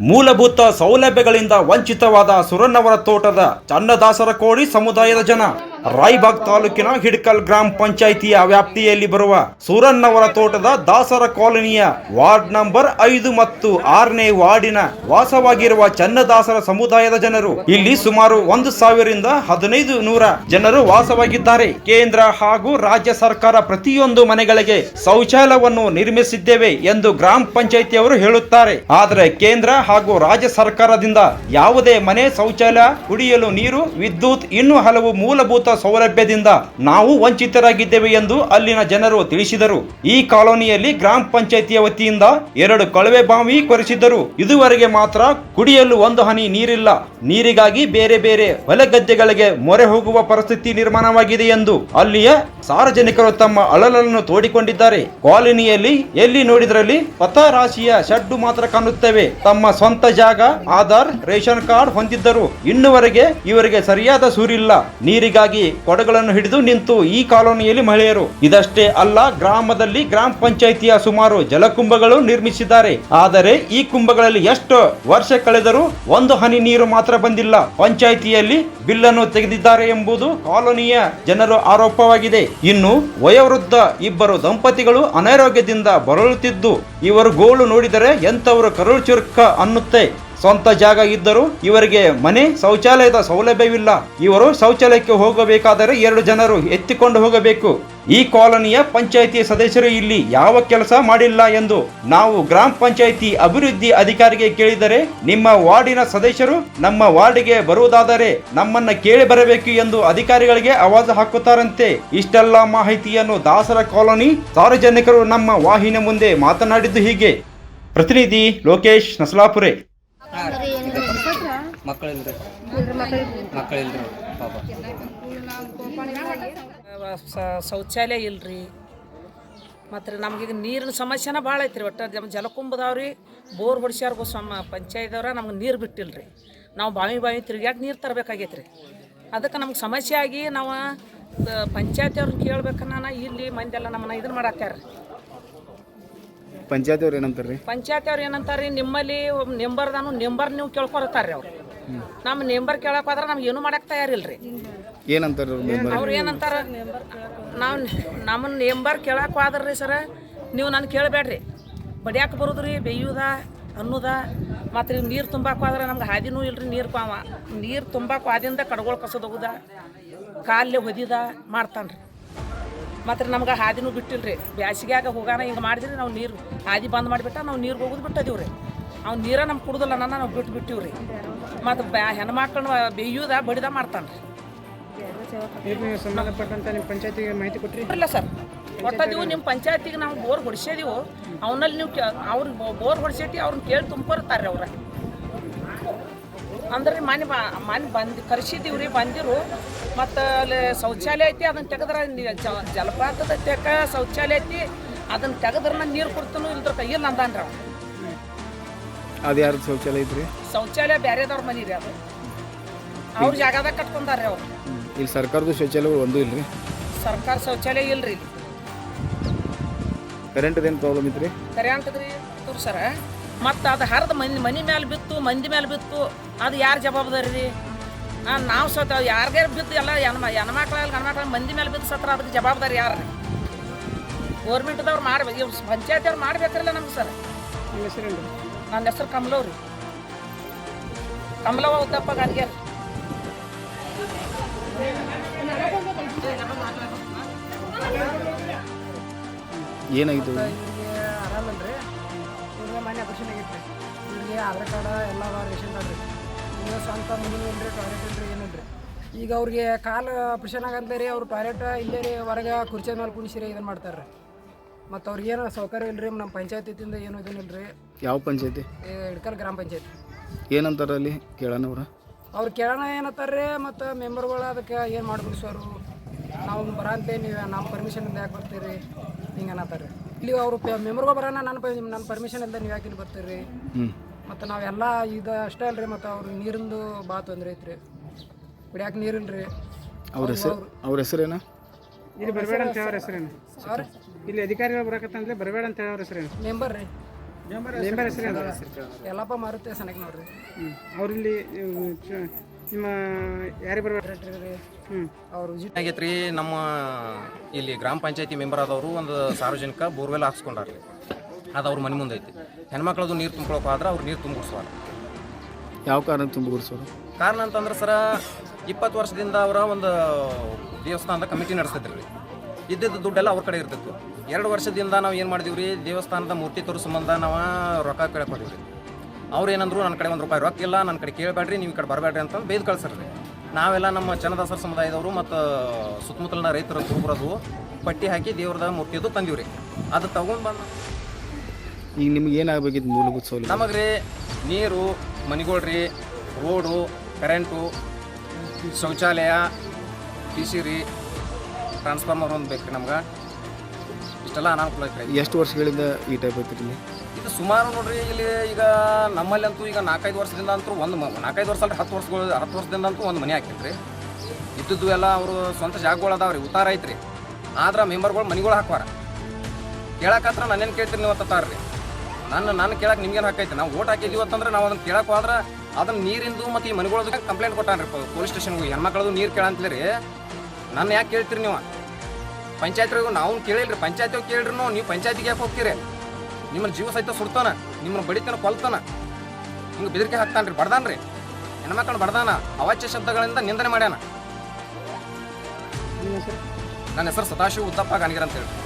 ಮೂಲಭೂತ ಸೌಲಭ್ಯಗಳಿಂದ ವಂಚಿತವಾದ ಸುರಣ್ಣವರ ತೋಟದ ಚನ್ನದಾಸರ ಕೋಡಿ ಸಮುದಾಯದ ಜನ. ರಾಯಬಾಗ್ ತಾಲೂಕಿನ ಹಿಡ್ಕಲ್ ಗ್ರಾಮ ಪಂಚಾಯಿತಿಯ ವ್ಯಾಪ್ತಿಯಲ್ಲಿ ಬರುವ ಸೂರನ್ನವರ ತೋಟದ ದಾಸರ ಕಾಲೋನಿಯ ವಾರ್ಡ್ ನಂಬರ್ ಐದು ಮತ್ತು ಆರನೇ ವಾರ್ಡಿನ ವಾಸವಾಗಿರುವ ಚನ್ನದಾಸರ ಸಮುದಾಯದ ಜನರು ಇಲ್ಲಿ ಸುಮಾರು ಒಂದು ಸಾವಿರದಿಂದ ಹದಿನೈದು ನೂರ ಜನರು ವಾಸವಾಗಿದ್ದಾರೆ. ಕೇಂದ್ರ ಹಾಗೂ ರಾಜ್ಯ ಸರ್ಕಾರ ಪ್ರತಿಯೊಂದು ಮನೆಗಳಿಗೆ ಶೌಚಾಲಯವನ್ನು ನಿರ್ಮಿಸಿದ್ದೇವೆ ಎಂದು ಗ್ರಾಮ ಪಂಚಾಯಿತಿಯವರು ಹೇಳುತ್ತಾರೆ. ಆದರೆ ಕೇಂದ್ರ ಹಾಗೂ ರಾಜ್ಯ ಸರ್ಕಾರದಿಂದ ಯಾವುದೇ ಮನೆ ಶೌಚಾಲಯ ಕುಡಿಯಲು ನೀರು, ವಿದ್ಯುತ್ ಇನ್ನೂ ಹಲವು ಮೂಲಭೂತ ಸೌಲಭ್ಯದಿಂದ ನಾವು ವಂಚಿತರಾಗಿದ್ದೇವೆ ಎಂದು ಅಲ್ಲಿನ ಜನರು ತಿಳಿಸಿದರು. ಈ ಕಾಲೋನಿಯಲ್ಲಿ ಗ್ರಾಮ ಪಂಚಾಯಿತಿಯ ವತಿಯಿಂದ ಎರಡು ಕೊಳವೆ ಬಾವಿ ಕೊರೆಸಿದ್ದರು. ಇದುವರೆಗೆ ಮಾತ್ರ ಕುಡಿಯಲು ಒಂದು ಹನಿ ನೀರಿಲ್ಲ. ನೀರಿಗಾಗಿ ಬೇರೆ ಬೇರೆ ಹೊಲಗದ್ದೆಗಳಿಗೆ ಮೊರೆ ಹೋಗುವ ಪರಿಸ್ಥಿತಿ ನಿರ್ಮಾಣವಾಗಿದೆ ಎಂದು ಅಲ್ಲಿಯ ಸಾರ್ವಜನಿಕರು ತಮ್ಮ ಅಳಲನ್ನು ತೋಡಿಕೊಂಡಿದ್ದಾರೆ. ಕಾಲೋನಿಯಲ್ಲಿ ಎಲ್ಲಿ ನೋಡಿದ್ರಲ್ಲಿ ಪಥರಾಶಿಯ ಶಡ್ಡು ಮಾತ್ರ ಕಾಣುತ್ತವೆ. ತಮ್ಮ ಸ್ವಂತ ಜಾಗ, ಆಧಾರ್, ರೇಷನ್ ಕಾರ್ಡ್ ಹೊಂದಿದ್ದರು ಇನ್ನುವರೆಗೆ ಇವರಿಗೆ ಸರಿಯಾದ ಸೂರಿಲ್ಲ. ನೀರಿಗಾಗಿ ಕೊಡಗಳನ್ನು ಹಿಡಿದು ನಿಂತು ಈ ಕಾಲೋನಿಯಲ್ಲಿ ಮಹಿಳೆಯರು. ಇದಷ್ಟೇ ಅಲ್ಲ, ಗ್ರಾಮದಲ್ಲಿ ಗ್ರಾಮ ಪಂಚಾಯಿತಿಯ ಸುಮಾರು ಜಲಕುಂಭಗಳು ನಿರ್ಮಿಸಿದ್ದಾರೆ. ಆದರೆ ಈ ಕುಂಭಗಳಲ್ಲಿ ಎಷ್ಟು ವರ್ಷ ಕಳೆದರೂ ಒಂದು ಹನಿ ನೀರು ಮಾತ್ರ ಬಂದಿಲ್ಲ. ಪಂಚಾಯಿತಿಯಲ್ಲಿ ಬಿಲ್ಲನ್ನು ತೆಗೆದಿದ್ದಾರೆ ಎಂಬುದು ಕಾಲೋನಿಯ ಜನರ ಆರೋಪವಾಗಿದೆ. ಇನ್ನು ವಯೋವೃದ್ಧ ಇಬ್ಬರು ದಂಪತಿಗಳು ಅನಾರೋಗ್ಯದಿಂದ ಬಳಲುತ್ತಿದ್ದು, ಇವರು ಗೋಳು ನೋಡಿದರೆ ಎಂತವರು ಕರುಳು ಚುರುಕ ಅನ್ನುತ್ತೆ. ಸ್ವಂತ ಜಾಗ ಇದ್ದರೂ ಇವರಿಗೆ ಮನೆ, ಶೌಚಾಲಯದ ಸೌಲಭ್ಯವಿಲ್ಲ. ಇವರು ಶೌಚಾಲಯಕ್ಕೆ ಹೋಗಬೇಕಾದರೆ ಎರಡು ಜನರು ಎತ್ತಿಕೊಂಡು ಹೋಗಬೇಕು. ಈ ಕಾಲೋನಿಯ ಪಂಚಾಯಿತಿ ಸದಸ್ಯರು ಇಲ್ಲಿ ಯಾವ ಕೆಲಸ ಮಾಡಿಲ್ಲ ಎಂದು ನಾವು ಗ್ರಾಮ ಪಂಚಾಯಿತಿ ಅಭಿವೃದ್ಧಿ ಅಧಿಕಾರಿಗೆ ಕೇಳಿದರೆ ನಿಮ್ಮ ವಾರ್ಡಿನ ಸದಸ್ಯರು ನಮ್ಮ ವಾರ್ಡಿಗೆ ಬರುವುದಾದರೆ ನಮ್ಮನ್ನ ಕೇಳಿ ಬರಬೇಕು ಎಂದು ಅಧಿಕಾರಿಗಳಿಗೆ ಆವಾಜು ಹಾಕುತ್ತಾರಂತೆ. ಇಷ್ಟೆಲ್ಲ ಮಾಹಿತಿಯನ್ನು ದಾಸರ ಕಾಲೋನಿ ಸಾರ್ವಜನಿಕರು ನಮ್ಮ ವಾಹಿನಿ ಮುಂದೆ ಮಾತನಾಡಿದ್ದು ಹೀಗೆ. ಪ್ರತಿನಿಧಿ ಲೋಕೇಶ್ ನಸಲಾಪುರೆ. ಮಕ್ಕಳಿಲ್ರಿ. ಮಕ್ಕಳಿಲ್ರಿ ಪಾಪ. ಶೌಚಾಲಯ ಇಲ್ರಿ. ಮತ್ತು ರೀ ನಮಗೀಗ ನೀರಿನ ಸಮಸ್ಯೆನ ಭಾಳ ಐತ್ರಿ ಒಟ್ಟು. ನಮ್ಮ ಜಲಕುಂಭದವ್ರಿ ಬೋರ್ ಹೊಡ್ಸ್ಯಾರ ಸಮ ಪಂಚಾಯದವ್ರ ನಮ್ಗೆ ನೀರು ಬಿಟ್ಟಿಲ್ರಿ. ನಾವು ಬಾವಿ ಬಾವಿ ತಿರ್ಗ್ಯಾಕ ನೀರು ತರಬೇಕಾಗೈತ್ರಿ. ಅದಕ್ಕೆ ನಮ್ಗೆ ಸಮಸ್ಯೆ ಆಗಿ ನಾವು ಪಂಚಾಯತಿಯವ್ರನ್ನ ಕೇಳ್ಬೇಕನ್ನ ಇಲ್ಲಿ ಮಂದೆಲ್ಲ ನಮ್ಮನ್ನ ಇದನ್ನ ಮಾಡಾಕ್ಯಾರ್ರಿ ಪಂಚಾಯತ್ ಅವ್ರು ಏನಂತಾರೆ ರೀ ಪಂಚಾಯತಿ ಅವ್ರು ಏನಂತಾರೆ ನಿಮ್ಮಲ್ಲಿ ನೆಂಬರ್ದಾನು ನಿಂಬರ್ ನೀವು ಕೇಳ್ಕೊರತ್ತಾರ್ರಿ ಅವ್ರು. ನಮ್ಮ ನೇಂಬರ್ ಕೇಳಕ್ ಹೋದ್ರೆ ನಮ್ಗೆ ಏನು ಮಾಡಕ್ ತಯಾರಿಲ್ರಿ. ಏನಂತಾರೆ ಅವ್ರು ಮೆಂಬರ್ ಅವ್ರು ಏನಂತಾರ? ನಾವು ನಮ್ಮನ್ನ ನೇಂಬರ್ ಕೇಳಕ್ ಹೋದ್ರಿ ಸರ ನೀವು ನಾನು ಕೇಳಬೇಡ್ರಿ. ಬಡಿಯಾಕ ಬರೋದ್ರಿ ಬೇಯುದ ಅನ್ನೋದ ಮತ್ತು ನೀವು ನೀರು ತುಂಬಾಕ್ ಹೋದ್ರೆ ನಮ್ಗೆ ಹಾದಿನೂ ಇಲ್ರಿ ನೀರು ಪಾವ. ನೀರು ತುಂಬಾಕ್ ಹಾದಿಂದ ಕಡ್ಗೊಳ್ ಕಸದೋಗುದ ಕಾಲೇ ಹೊದಿದ ಮಾಡ್ತಾನ್ರಿ. ಮತ್ತು ನಮ್ಗೆ ಹಾದಿನೂ ಬಿಟ್ಟಿಲ್ರಿ. ಬ್ಯಾಸಿಗ್ಯಾಗ ಹೋಗಾನ ಹಿಂಗೆ ಮಾಡಿದ್ರಿ ನಾವು ನೀರು ಹಾದಿ ಬಂದ್ ಮಾಡಿಬಿಟ್ಟ ನಾವು ನೀರು ಹೋಗೋದು ಬಿಟ್ಟದೀವ್ರಿ. ಅವ್ನು ನೀರ ನಮ್ಗೆ ಕುಡುದಿಲ್ಲ ನನ್ನ ನಾವು ಬಿಟ್ಟು ಬಿಟ್ಟಿವ್ರಿ. ಮತ್ತು ಬ್ಯಾ ಹೆಣ್ಮಕ್ಳನ್ನ ಬೇಯ್ಯೂದ ಬಡಿದ ಮಾಡ್ತಾನೆ ರೀ ಸಂಬಂಧಪಟ್ಟಂತ ನಿಮ್ಮ ಪಂಚಾಯತಿಗೆ ಮಾಹಿತಿ ಇಲ್ಲ ಸರ್. ಕೊಟ್ಟದೀವು ನಿಮ್ಮ ಪಂಚಾಯತಿಗೆ ನಾವು ಬೋರ್ ಹೊಡಿಸಿದೀವು ಅವನಲ್ಲಿ ನೀವು ಅವ್ರಿಗೆ ಬೋರ್ ಹೊಡಿಸೈತಿ ಅವ್ರನ್ನ ಕೇಳಿ ತುಂಬಿರ್ತಾರೆ ಅವ್ರ. ಅಂದ್ರೆ ಮನೆ ಬಾ ಮನೆ ಬಂದು ಕರ್ಸಿದೀವಿ ರೀ ಬಂದಿರು. ಮತ್ತು ಅಲ್ಲಿ ಶೌಚಾಲಯ ಐತಿ ಅದನ್ನ ತೆಗೆದ್ರೆ ಜಲಪಾತದ ತೆಕ್ಕ ಶೌಚಾಲಯ ಐತಿ ಅದನ್ನ ತೆಗೆದ್ರೆ ನಾನು ನೀರು ಕೊಡ್ತೀನೋ ಇಲ್ದ್ರ ಕೈಯಲ್ಲಿ ಅಂದಾನ್ರಿ ಅವ್ನು ಅದು ಯಾರ್ದು ಶೌಚಾಲಯ ಐತ್ರಿ ಶೌಚಾಲಯ ಬೇರೆದವ್ರ ಮನೆ ರೀ ಅದು. ಅವ್ರ ಜಾಗದಾಗ ರೀ ಅವ್ರು. ಇಲ್ಲಿ ಸರ್ಕಾರದ ಶೌಚಾಲಯಗಳು ಒಂದೂ ಇಲ್ರಿ? ಸರ್ಕಾರ ಶೌಚಾಲಯ ಇಲ್ರಿ. ಇಲ್ಲಿ ಕರೆಂಟ್ ಏನು ಪ್ರಾಬ್ಲಮ್ ಐತ್ರಿ? ಕರೆ ಅಂತದ್ರಿ ತೋರ್ ಸರ. ಮತ್ತು ಅದು ಹರಿದು ಮನೆ ಮನೆ ಮೇಲೆ ಬಿತ್ತು ಮಂದಿ ಮೇಲೆ ಬಿತ್ತು ಅದು ಯಾರು ಜವಾಬ್ದಾರಿ ರೀ? ನಾವು ಸತ ಯಾರಿಗೆ ಬಿದ್ದು ಎಲ್ಲ ಹೆಣ್ಮ ಹೆಣ್ಮಕ್ಳಲ್ಲಿ ಗಣ್ಮಕ್ಳ ಮಂದಿ ಮೇಲೆ ಬಿದ್ದು ಸತ್ರ ಅದಕ್ಕೆ ಜವಾಬ್ದಾರಿ ಯಾರು? ಗೌರ್ಮೆಂಟ್ದವ್ರು ಮಾಡ್ಬೇಕು ಪಂಚಾಯತಿಯವ್ರು ಮಾಡ್ಬೇಕ್ರಲ್ಲ ನಮ್ಗೆ ಸರ್. ಹೆಸರೇನು ನನ್ನ ಹೆಸರು ಕಮಲವ್ರಿ. ಕಮಲವ ಉದ್ದಪ್ಪ ಗಾದಿಗೆ ಏನಾಗಿತ್ತು ಆರಾಮಲ್ರಿ. ಇವ್ರಿಗೆ ಮನೆ ಆಪರೇಷನ್ ಆಗೈತೆ ಇವ್ರಿಗೆ ಆಧಾರ್ ಕಾರ್ಡ ಎಲ್ಲ ರೇಷನ್ ಕಾರ್ಡ್ ರೀ. ಇವ್ರಿಗೆ ಸ್ವಂತ ಮನೆ ಇಲ್ರಿ ಟಾಯ್ಲೆಟ್ ಇಲ್ರಿ ಏನಿಲ್ರಿ. ಈಗ ಅವ್ರಿಗೆ ಕಾಲು ಆಪ್ರೇಷನ್ ಆಗಂತ ರೀ ಅವ್ರು ಟಾಯ್ಲೆಟ್ ಇಲ್ಲೇ ರೀ ಹೊರಗೆ ಕುರ್ಚಿ ಮೇಲೆ ಕುಣಿಸಿರಿ ಇದನ್ನು ಮಾಡ್ತಾರೆ ರೀ ಮತ್ತು ಅವ್ರಿಗೆ ಏನೋ ಸೌಕರ್ಯ ಇಲ್ರಿ ನಮ್ಮ ಪಂಚಾಯತಿಯಿಂದ ಏನು ಇದನ್ನಿಲ್ರಿ ಯಾವ ಪಂಚಾಯತಿ? ಇಡ್ಕಲ್ ಗ್ರಾಮ ಪಂಚಾಯತಿ. ಏನಂತಾರೆ ಅಲ್ಲಿ ಕೇಳೋಣ ಅವ್ರು? ಅವ್ರು ಕೇಳೋಣ ಏನತ್ತಾರ್ರಿ ಮತ್ತು ಮೆಂಬರ್ಗಳು ಅದಕ್ಕೆ ಏನು ಮಾಡ್ಬಿಡಿ ಸರ್? ನಾವು ಬರಂತೆ ನೀವು ನಮ್ಮ ಪರ್ಮಿಷನ್ ಯಾಕೆ ಬರ್ತೀರಿ? ಹಿಂಗೆ ಅನ್ನತ್ತಾರ್ರಿ ಇಲ್ಲಿ ಅವರು ಮೆಂಬರ್ಗಳು ಬರೋಣ ನನ್ನ ನನ್ನ ಪರ್ಮಿಷನ್ ಇಂದ ನೀವು ಯಾಕೆ ಇಲ್ಲಿ ಬರ್ತೀರಿ ಮತ್ತು ನಾವೆಲ್ಲ ಇದು ಅಷ್ಟೇ ಅಲ್ರಿ ಮತ್ತು ಅವ್ರು ನೀರಿಂದು ಭಾಳ ತೊಂದರೆ ಐತ್ರಿ. ಕುಡಿಯಾಕೆ ನೀರಿಲ್ರಿ. ಅವ್ರ ಹೆಸರು ಅವ್ರ ಹೆಸರೇನ? ಇಲ್ಲಿ ಬರಬೇಡ ಅಂತ ಹೇಳೋರ ಹೆಸರೇನು? ಇಲ್ಲಿ ಅಧಿಕಾರಿಗಳು ಬರಕತ್ತಂದ್ರೆ ಬರಬೇಡ ಅಂತ ಹೇಳೋರ ಹೆಸರೇನು? ಮೆಂಬರ್ ರೀ. ಮೆಂಬರ್ ಹೆಸರು ಎಲ್ಲಪ್ಪ ಮಾರುತ್ತೆ ಮಾರುತಿ ಸನಕ್ ನೋಡ್ರಿ ಅವರಿಲ್ಲಿ ನಿಮ್ಮ ಯಾರಿಗೆ ಬರ್ಬೇಕು ಹ್ಞೂ ಅವ್ರು ವಿಸಿಟ್ ಆಗೈತ್ರಿ ನಮ್ಮ ಇಲ್ಲಿ ಗ್ರಾಮ ಪಂಚಾಯತಿ ಮೆಂಬರ್ ಆದವರು ಒಂದು ಸಾರ್ವಜನಿಕ ಬೋರ್ವೆಲ್ ಹಾಕ್ಸ್ಕೊಂಡಾರ್ರಿ ಅದು ಅವ್ರ ಮನೆ ಮುಂದೆ ಐತಿ ಹೆಣ್ಮಕ್ಳದು ನೀರು ತುಂಬ್ಕೊಳಕ್ಕೆ ಆದ್ರೆ ಅವ್ರು ನೀರು ತುಂಬಿಸ್ವಾರ ಯಾವ ಕಾರಣಕ್ಕೆ ತುಂಬಿಕೊಡ್ಸೋರು ಕಾರಣ ಅಂತಂದ್ರೆ ಸರ ಇಪ್ಪತ್ತು ವರ್ಷದಿಂದ ಅವರ ಒಂದು ದೇವಸ್ಥಾನದ ಕಮಿಟಿ ನಡೆಸ್ತಿದ್ರಿ ಇದ್ದಿದ್ದು ದುಡ್ಡೆಲ್ಲ ಅವ್ರ ಕಡೆ ಇರ್ತಿತ್ತು. ಎರಡು ವರ್ಷದಿಂದ ನಾವು ಏನು ಮಾಡಿದೀವಿ ರೀ ದೇವಸ್ಥಾನದ ಮೂರ್ತಿ ತೋರಿಸೋ ಸಂಬಂಧ ನಾವು ರೊಕ್ಕ ಕೇಳಕ್ಕೆ ರೀ ಅವ್ರು ಏನಂದ್ರು ನನ್ನ ಕಡೆ ಒಂದು ರೂಪಾಯಿ ರೊಕ್ಕ ಇಲ್ಲ ನನ್ನ ಕಡೆ ಕೇಳಬೇಡ್ರಿ ನೀವು ಈ ಕಡೆ ಬರಬೇಡ್ರಿ ಅಂತ ಬೈದು ಕಳ್ಸರ್ರಿ. ನಾವೆಲ್ಲ ನಮ್ಮ ಚನ್ನದಾಸರ ಸಮುದಾಯದವರು ಮತ್ತು ಸುತ್ತಮುತ್ತಲಿನ ರೈತರ ಕುರುಬರದು ಪಟ್ಟಿ ಹಾಕಿ ದೇವ್ರದ ಮೂರ್ತಿದು ತಂದೀವಿ ರೀ ಅದು ತಗೊಂಡು ಬಂದು ಈಗ ನಿಮ್ಗೆ ಏನಾಗಬೇಕಿತ್ತು ಮೂಲಭೂತ ಸೌಲಭ್ಯ? ನಮಗೆ ನೀರು ಮನೆಗಳ್ರಿ ರೋಡು ಕರೆಂಟು ಶೌಚಾಲಯ ಟಿ ಸಿ ರೀ ಟ್ರಾನ್ಸ್ಫಾರ್ಮರ್ ಒಂದು ಬೇಕು ನಮ್ಗೆ. ಇಷ್ಟೆಲ್ಲ ಅನಾನುಕೂಲ ಐತ್ರಿ. ಎಷ್ಟು ವರ್ಷಗಳಿಂದ ಈ ಟೈಪ್ ಐತ್ರಿ ಇಲ್ಲಿ ಇದು ಸುಮಾರು ನೋಡ್ರಿ ಇಲ್ಲಿ ಈಗ ನಮ್ಮಲ್ಲಂತೂ ಈಗ ನಾಲ್ಕೈದು ವರ್ಷದಿಂದ ಅಂತೂ ಒಂದು ನಾಲ್ಕೈದು ವರ್ಷ ಅಲ್ಲಿ ಹತ್ತು ವರ್ಷಗಳು ಹತ್ತು ವರ್ಷದಿಂದ ಅಂತೂ ಒಂದು ಮನೆ ಹಾಕಿದ್ರಿ. ಇದ್ದದ್ದು ಎಲ್ಲ ಅವರು ಸ್ವಂತ ಜಾಗಗಳು ಅದಾವ್ರಿ ಉತ್ತಾರ ಐತ್ರಿ. ಆದ್ರೆ ಮೆಂಬರ್ಗಳು ಮನೆಗಳು ಹಾಕ್ವಾರ. ಕೇಳಕತ್ರ ನನ್ನೇನು ಕೇಳ್ತೀರಿ ನೀವು ಅಂತಾರ್ರಿ ನನ್ನ ನಾನು ಕೇಳಕ್ಕೆ ನಿಮ್ಗೇನು ಹಾಕೈತೆ ನಾವು ಓಟ್ ಹಾಕಿದ್ದೀವಿ ಅಂತಂದ್ರೆ ನಾವು ಅದನ್ನ ಕೇಳಕ್ಕೆ ಹೋದ್ರೆ ಅದನ್ನ ನೀರಿಂದು ಮತ್ತು ಈ ಮನೆಗಳದ ಕಂಪ್ಲೇಂಟ್ ಕೊಟ್ಟಾನ್ರಿ ಪೊಲೀಸ್ ಸ್ಟೇಷನ್ಗೆ ಹೆಣ್ಮಕ್ಳದು ನೀರು ಕೇಳಂತಲೇ ನನ್ನ ಯಾಕೆ ಕೇಳ್ತೀರಿ ನೀವು? ಪಂಚಾಯತ್ರಿಗೂ ನಾವು ಕೇಳಿಲ್ರಿ. ಪಂಚಾಯತಿ ಕೇಳ್ರಿ ನೀವು ಪಂಚಾಯತಿಗೆ ಯಾಕೆ ಹೋಗ್ತೀರಿ? ನಿಮ್ಮನ್ನ ಜೀವ ಸಹಿತ ಸುಡ್ತಾನ. ನಿಮ್ಮನ್ನ ಬಡಿತಾನ ಕೊಲ್ತಾನ. ಹಿಂಗೆ ಬೆದರಿಕೆ ಹಾಕ್ತಾನ್ರಿ. ಬಡ್ದಾನ್ರಿ. ಹೆಣ್ಮಕ್ಳು ಬಡ್ದಾನ. ಅವಾಚ್ಯ ಶಬ್ದಗಳಿಂದ ನಿಂದನೆ ಮಾಡ್ಯಾನ. ನನ್ನ ಹೆಸರು ಸದಾಶಿವ ಉತ್ತಪ್ಪ ಅಂತ ಹೇಳಿ